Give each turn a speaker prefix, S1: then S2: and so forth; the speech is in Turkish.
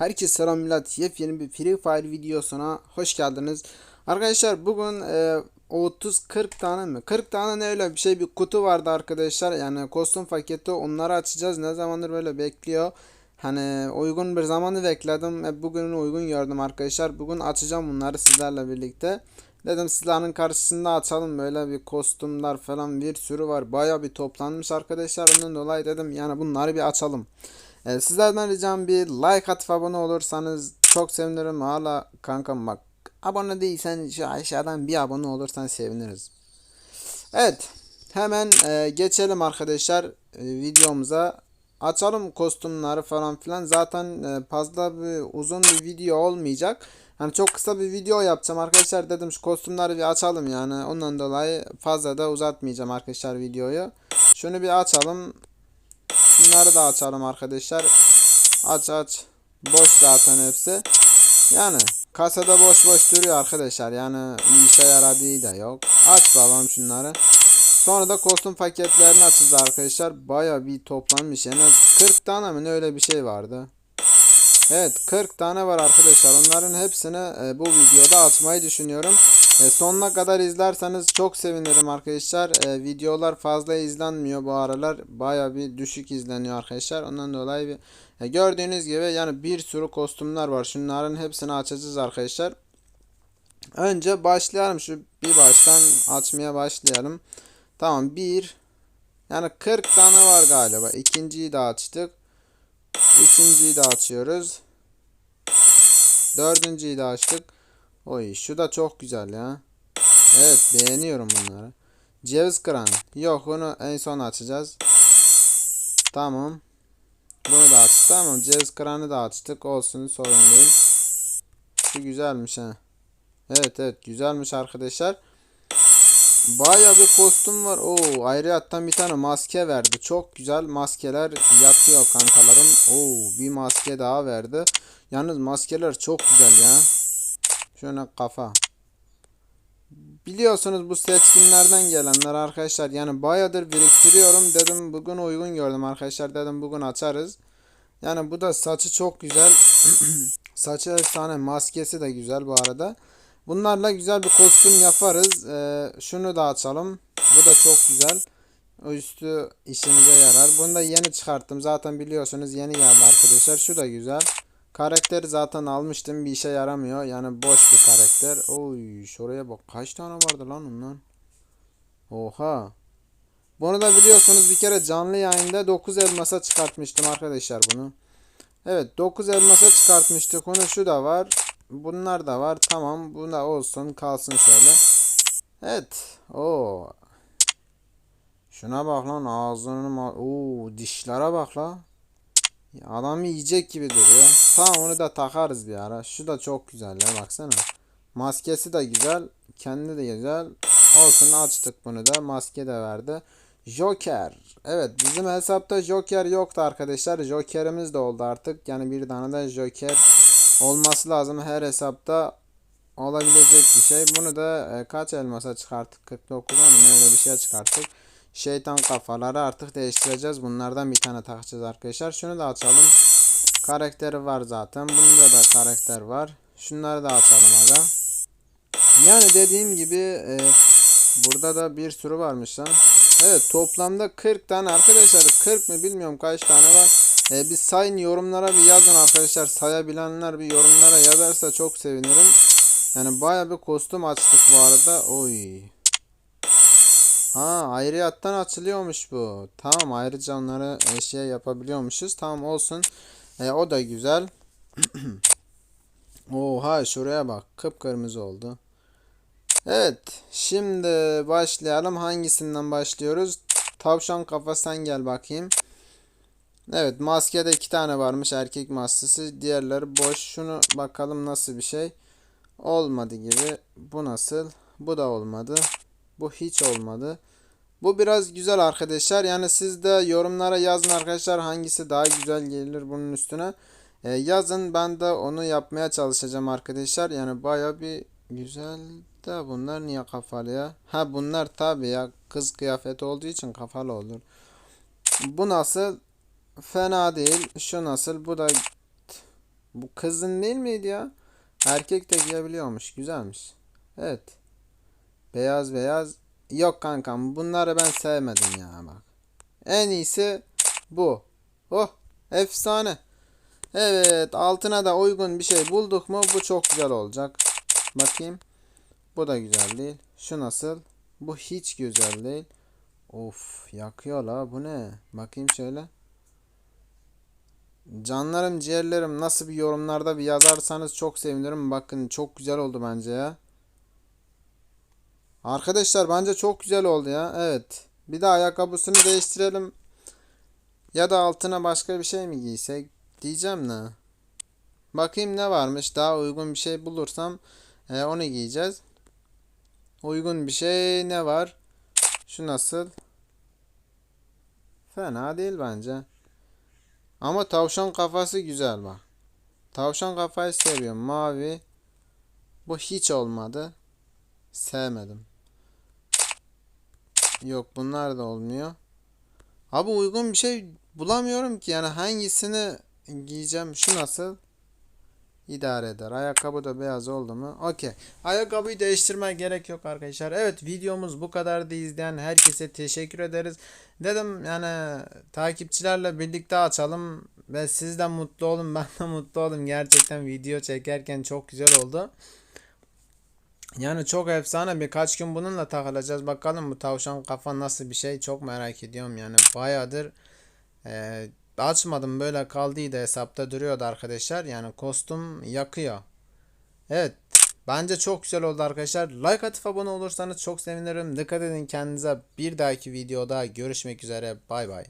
S1: Herkese selam millet. Yepyeni bir Free Fire videosuna hoş geldiniz. Arkadaşlar bugün e, 30-40 tane mi? 40 tane ne öyle bir şey bir kutu vardı arkadaşlar. Yani kostüm paketi onları açacağız. Ne zamandır böyle bekliyor. Hani uygun bir zamanı bekledim. E, bugün uygun gördüm arkadaşlar. Bugün açacağım bunları sizlerle birlikte. Dedim sizlerin karşısında açalım böyle bir kostümler falan bir sürü var. Baya bir toplanmış arkadaşlar. Ondan dolayı dedim yani bunları bir açalım. Ee, sizlerden ricam bir like atıp abone olursanız çok sevinirim. Hala kankam bak abone değilsen şu aşağıdan bir abone olursan seviniriz. Evet hemen e, geçelim arkadaşlar e, videomuza. Açalım kostümleri falan filan. Zaten e, fazla bir uzun bir video olmayacak. Yani çok kısa bir video yapacağım arkadaşlar dedim şu kostümleri bir açalım yani. Ondan dolayı fazla da uzatmayacağım arkadaşlar videoyu. Şunu bir açalım. Şunları da açalım arkadaşlar. Aç aç. Boş zaten hepsi. Yani kasada boş boş duruyor arkadaşlar. Yani bir işe yaradığı da yok. Aç babam şunları. Sonra da kostüm paketlerini açacağız arkadaşlar. Baya bir toplanmış. En az 40 tane mi öyle bir şey vardı. Evet 40 tane var arkadaşlar. Onların hepsini e, bu videoda açmayı düşünüyorum. E, sonuna kadar izlerseniz çok sevinirim arkadaşlar. E, videolar fazla izlenmiyor bu aralar. Baya bir düşük izleniyor arkadaşlar. Ondan dolayı bir, e, gördüğünüz gibi yani bir sürü kostümler var. Şunların hepsini açacağız arkadaşlar. Önce başlayalım. Şu bir baştan açmaya başlayalım. Tamam bir yani 40 tane var galiba. İkinciyi de açtık. Üçüncüyü de açıyoruz. Dördüncüyü de açtık. Oy şu da çok güzel ya. Evet beğeniyorum bunları. Ceviz kıran. Yok onu en son açacağız. Tamam. Bunu da açtık. Tamam ceviz kıranı da açtık. Olsun sorun değil. Şu güzelmiş ha. Evet evet güzelmiş arkadaşlar. Baya bir kostüm var. Oo ayrıyattan bir tane maske verdi. Çok güzel maskeler yakıyor kankalarım. Oo bir maske daha verdi. Yalnız maskeler çok güzel ya. Şöyle kafa. Biliyorsunuz bu seçkinlerden gelenler arkadaşlar. Yani bayadır biriktiriyorum. Dedim bugün uygun gördüm arkadaşlar. Dedim bugün açarız. Yani bu da saçı çok güzel. Saçı efsane. Maskesi de güzel bu arada. Bunlarla güzel bir kostüm yaparız. Ee, şunu da açalım. Bu da çok güzel. Üstü işimize yarar. Bunu da yeni çıkarttım. Zaten biliyorsunuz yeni geldi arkadaşlar. Şu da güzel. Karakteri zaten almıştım. Bir işe yaramıyor. Yani boş bir karakter. Oy şuraya bak. Kaç tane vardı lan ondan? Oha. Bunu da biliyorsunuz bir kere canlı yayında 9 elmasa çıkartmıştım arkadaşlar bunu. Evet 9 elmasa çıkartmıştık. Onu şu da var. Bunlar da var. Tamam. Bu da olsun. Kalsın şöyle. Evet. Oo. Şuna bak lan ağzının Oo dişlere bak la. Adam yiyecek gibi duruyor. Tamam onu da takarız bir ara. Şu da çok güzel ya baksana. Maskesi de güzel. Kendi de güzel. Olsun açtık bunu da. Maske de verdi. Joker. Evet bizim hesapta Joker yoktu arkadaşlar. Joker'imiz de oldu artık. Yani bir tane de Joker olması lazım her hesapta olabilecek bir şey. Bunu da e, kaç elmasa çıkarttık? 49 mı öyle bir şey çıkarttık. Şeytan kafaları artık değiştireceğiz. Bunlardan bir tane takacağız arkadaşlar. Şunu da açalım. Karakteri var zaten. Bunda da karakter var. Şunları da açalım aga. Yani dediğim gibi e, burada da bir sürü varmış lan. Evet toplamda 40 tane arkadaşlar 40 mı bilmiyorum kaç tane var. E, bir sayın yorumlara bir yazın arkadaşlar. Sayabilenler bir yorumlara yazarsa çok sevinirim. Yani baya bir kostüm açtık bu arada. Oy. Ha ayrıyattan açılıyormuş bu. Tamam ayrıca onları eşya yapabiliyormuşuz. Tamam olsun. E, o da güzel. Oha şuraya bak. Kıpkırmızı oldu. Evet. Şimdi başlayalım. Hangisinden başlıyoruz? Tavşan kafa sen gel bakayım. Evet maskede iki tane varmış erkek maskesi. Diğerleri boş. Şunu bakalım nasıl bir şey. Olmadı gibi. Bu nasıl? Bu da olmadı. Bu hiç olmadı. Bu biraz güzel arkadaşlar. Yani siz de yorumlara yazın arkadaşlar hangisi daha güzel gelir bunun üstüne. Ee, yazın ben de onu yapmaya çalışacağım arkadaşlar. Yani baya bir güzel de bunlar niye kafalı ya? Ha bunlar tabi ya kız kıyafeti olduğu için kafalı olur. Bu nasıl? Fena değil. Şu nasıl? Bu da Bu kızın değil miydi ya? Erkek de giyebiliyormuş. Güzelmiş. Evet. Beyaz beyaz. Yok kankam bunları ben sevmedim ya bak. En iyisi bu. Oh efsane. Evet altına da uygun bir şey bulduk mu bu çok güzel olacak. Bakayım. Bu da güzel değil. Şu nasıl? Bu hiç güzel değil. Of yakıyor la bu ne? Bakayım şöyle. Canlarım ciğerlerim nasıl bir yorumlarda bir yazarsanız çok sevinirim. Bakın çok güzel oldu bence ya. Arkadaşlar bence çok güzel oldu ya. Evet. Bir de ayakkabısını değiştirelim. Ya da altına başka bir şey mi giysek? Diyeceğim ne? Bakayım ne varmış. Daha uygun bir şey bulursam e, onu giyeceğiz. Uygun bir şey ne var? Şu nasıl? Fena değil bence. Ama tavşan kafası güzel bak. Tavşan kafayı seviyorum. Mavi. Bu hiç olmadı. Sevmedim. Yok bunlar da olmuyor. Abi uygun bir şey bulamıyorum ki. Yani hangisini giyeceğim? Şu nasıl? İdare eder. Ayakkabı da beyaz oldu mu? Okey. Ayakkabıyı değiştirmeye gerek yok arkadaşlar. Evet videomuz bu kadardı izleyen herkese teşekkür ederiz. Dedim yani takipçilerle birlikte açalım ve siz de mutlu olun ben de mutlu oldum. Gerçekten video çekerken çok güzel oldu. Yani çok efsane birkaç gün bununla takılacağız. Bakalım bu tavşan kafa nasıl bir şey çok merak ediyorum yani bayağıdır e, açmadım böyle kaldıydı hesapta duruyordu arkadaşlar. Yani kostüm yakıyor. Evet bence çok güzel oldu arkadaşlar. Like atıp abone olursanız çok sevinirim. Dikkat edin kendinize. Bir dahaki videoda görüşmek üzere. Bay bay.